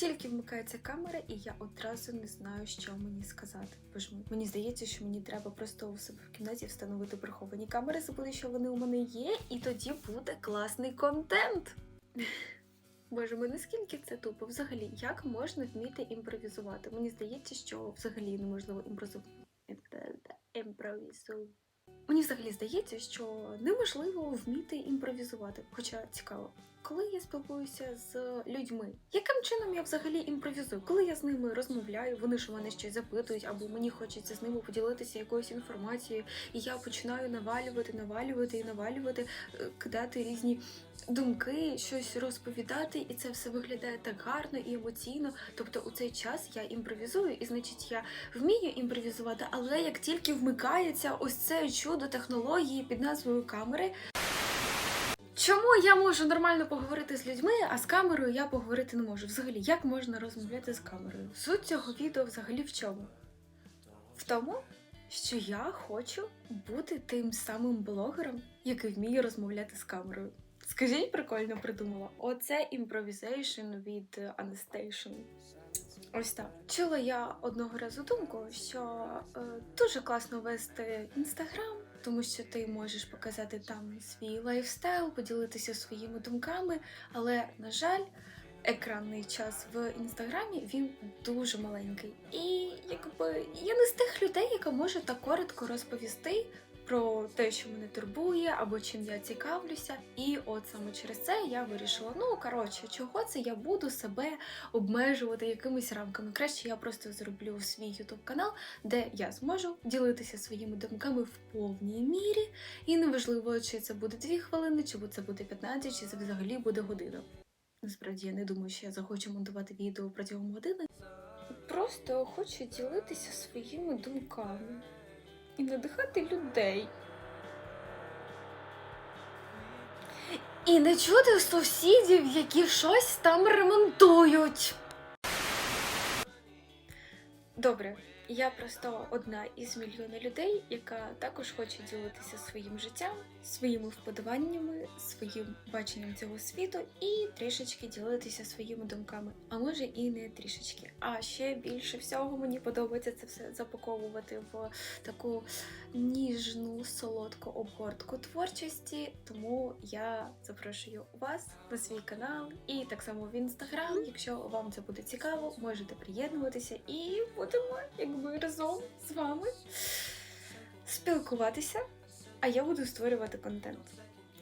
Тільки вмикається камера, і я одразу не знаю, що мені сказати. Боже мій, мені здається, що мені треба просто у себе в кімнаті встановити приховані камери, забути, що вони у мене є, і тоді буде класний контент. Боже, ми наскільки це тупо? Взагалі, як можна вміти імпровізувати? Мені здається, що взагалі неможливо. Імпровізувати. Мені взагалі здається, що неможливо вміти імпровізувати. Хоча цікаво, коли я спілкуюся з людьми, яким чином я взагалі імпровізую? Коли я з ними розмовляю, вони ж мене щось запитують, або мені хочеться з ними поділитися якоюсь інформацією, і я починаю навалювати, навалювати і навалювати, е, кидати різні думки, щось розповідати, і це все виглядає так гарно і емоційно. Тобто у цей час я імпровізую, і значить я вмію імпровізувати, але як тільки вмикається ось це чудо технології під назвою камери. Чому я можу нормально поговорити з людьми, а з камерою я поговорити не можу? Взагалі, як можна розмовляти з камерою? Суть цього відео взагалі в чому? В тому, що я хочу бути тим самим блогером, який вміє розмовляти з камерою. Скажіть, прикольно придумала. Оце імпровізейшн від Анастейшн. Ось так. Чула я одного разу думку, що е, дуже класно вести інстаграм, тому що ти можеш показати там свій лайфстайл, поділитися своїми думками, але, на жаль, екранний час в інстаграмі він дуже маленький. І якби я не з тих людей, яка може так коротко розповісти про те, що мене турбує, або чим я цікавлюся. І от саме через це я вирішила: ну коротше, чого це я буду себе обмежувати якимись рамками. Краще я просто зроблю свій ютуб канал, де я зможу ділитися своїми думками в повній мірі. І неважливо, чи це буде 2 хвилини, чи це буде 15, чи це взагалі буде година. Насправді я не думаю, що я захочу монтувати відео протягом години. Просто хочу ділитися своїми думками і надихати людей. І не чути сусідів, які щось там ремонтують. Добре, я просто одна із мільйона людей, яка також хоче ділитися своїм життям, своїми вподобаннями, своїм баченням цього світу і трішечки ділитися своїми думками. А може і не трішечки. А ще більше всього мені подобається це все запаковувати в таку ніжну солодку обгортку творчості. Тому я запрошую вас на свій канал і так само в інстаграм. Якщо вам це буде цікаво, можете приєднуватися і будемо якби разом з вами спілкуватися. А я буду створювати контент.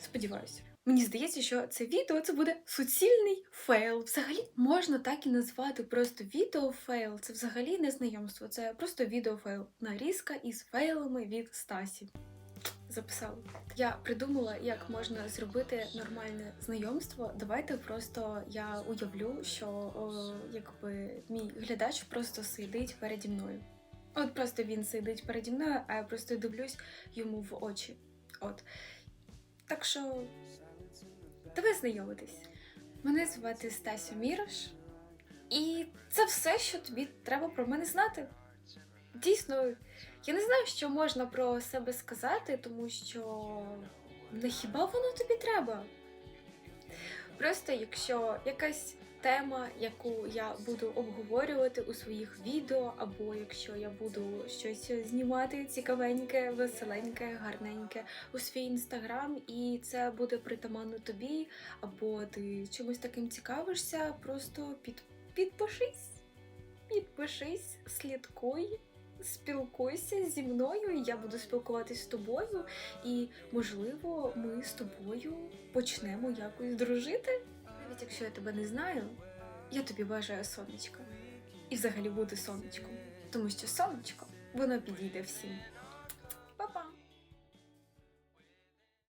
Сподіваюся. Мені здається, що це відео це буде суцільний фейл. Взагалі можна так і назвати просто відео фейл. Це взагалі не знайомство, це просто відео фейл. Нарізка із фейлами від Стасі. Записала. Я придумала, як можна зробити нормальне знайомство. Давайте просто я уявлю, що о, якби мій глядач просто сидить переді мною. От просто він сидить переді мною, а я просто дивлюсь йому в очі. От. Так що давай знайомитись. Мене звати Стася Мірош, і це все, що тобі треба про мене знати. Дійсно, я не знаю, що можна про себе сказати, тому що не хіба воно тобі треба? Просто якщо якась тема, яку я буду обговорювати у своїх відео, або якщо я буду щось знімати цікавеньке, веселеньке, гарненьке у свій інстаграм, і це буде притаманно тобі, або ти чимось таким цікавишся, просто під, підпишись, підпишись, слідкуй. Спілкуйся зі мною, я буду спілкуватись з тобою, і можливо, ми з тобою почнемо якось дружити. Навіть якщо я тебе не знаю, я тобі бажаю сонечка. І взагалі бути сонечком. Тому що сонечко, воно підійде всім.